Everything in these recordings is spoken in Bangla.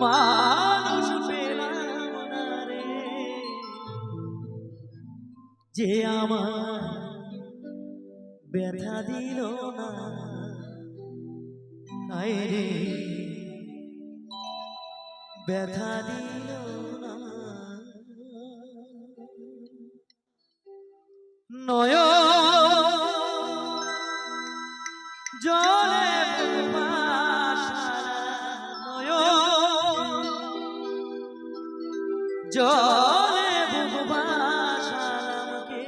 মানুষ যে আমার ব্যথা দিল না। ব্যথা দিল। জলে ভগবাসালামকে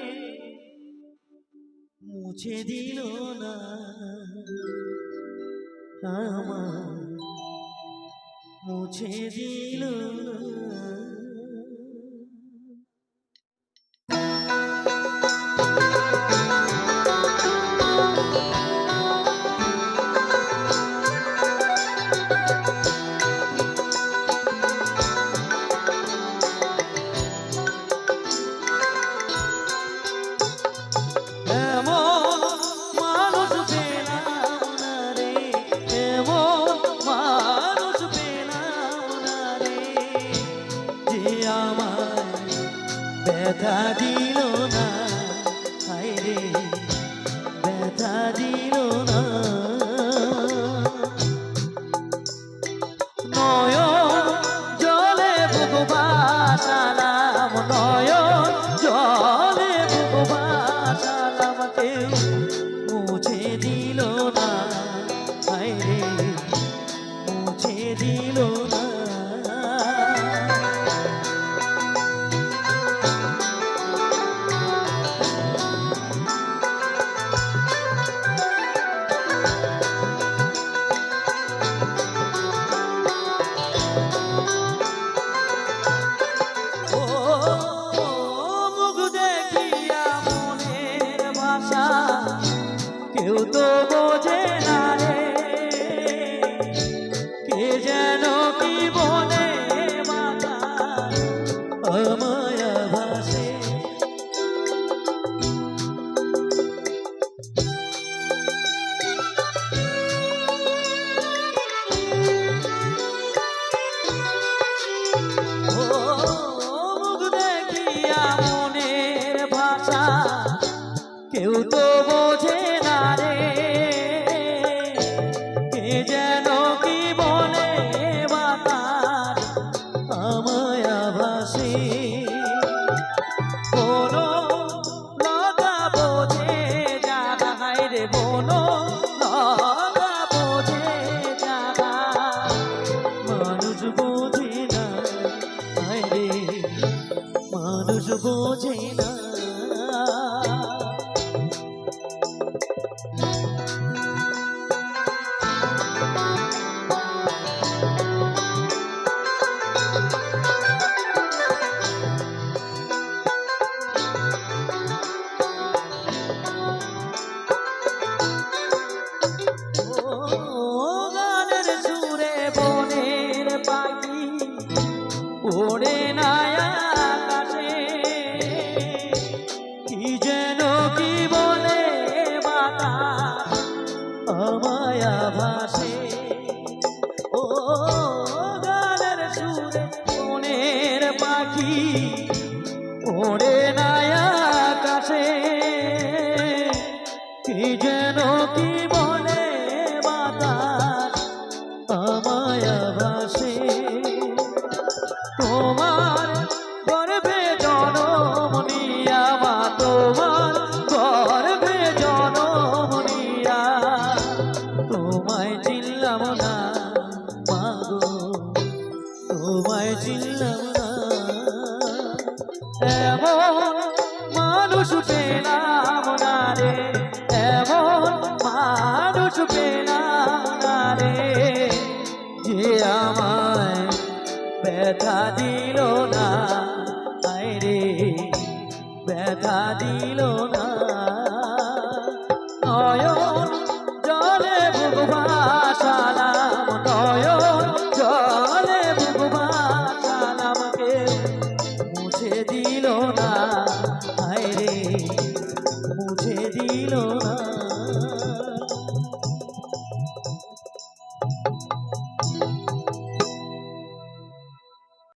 মুছে দিল না। আমার মুছে দিল না। না। হায় রে ব্যথা দিল না। কেউ তো বোঝে না রে। তোমায় চিনলাম না এমন মানুষ পেলাম না রে। এমন মানুষ পেলাম না রে। যে আমায় ব্যথা দিল না। আয় রে, ব্যথা দিল না। দিল না।